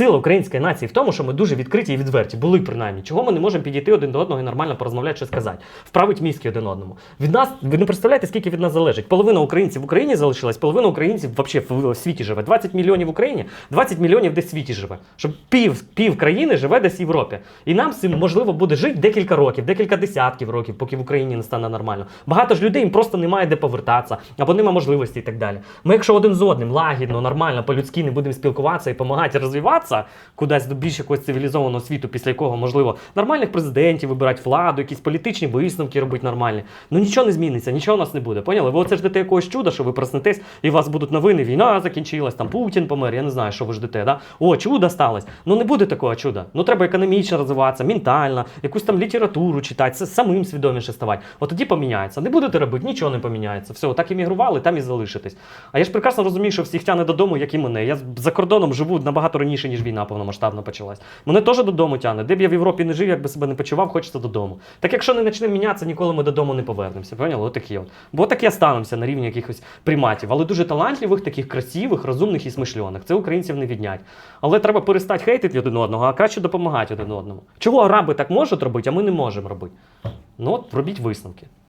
Сила української нації в тому, що ми дуже відкриті і відверті, були принаймні. Чого ми не можемо підійти один до одного і нормально порозмовляти, що сказати, вправить мізки один одному. Від нас ви не представляєте, скільки від нас залежить. Половина українців в Україні залишилась, половина українців взагалі в світі живе. 20 мільйонів в Україні, 20 мільйонів десь в світі живе. Щоб пів, пів країни живе десь в Європі. І нам цим можливо буде жити декілька років, декілька десятків років, поки в Україні не стане нормально. Багато ж людей їм просто немає де повертатися, або немає можливості і так далі. Ми, якщо один з одним лагідно, нормально, по-людськи не будемо спілкуватися і допомагати розвиватися кудись до більш якогось цивілізованого світу, після якого можливо нормальних президентів вибирати владу, якісь політичні висновки робити нормальні. Ну нічого не зміниться, нічого у нас не буде. Поняли? Ви оце ждете якогось чуда, що ви проснетесь, і у вас будуть новини, війна закінчилась, там Путін помер. Я не знаю, що ви ждете. Да? О, чудо сталося. Ну не буде такого чуда. Ну треба економічно розвиватися, ментально, якусь там літературу читати, самим свідоміше ставати. От тоді поміняється. Не будете робити, нічого не поміняється. Все, так іммігрували, там і залишитесь. А я ж прекрасно розумію, що всіх тяне додому, як і мене. Я за кордоном живу набагато раніше, ніж війна повномасштабно почалась. Мене теж додому тяне. Де б я в Європі не жив, як би себе не почував, хочеться додому. Так якщо не почнемо мінятися, ніколи ми додому не повернемося. Поняли? Отакі от. Бо так і останемося на рівні якихось приматів. Але дуже талантливих, таких красивих, розумних і смишлених. Це українців не віднять. Але треба перестати хейтити один одного, а краще допомагати один одному. Чого араби так можуть робити, а ми не можемо робити? Ну от робіть висновки.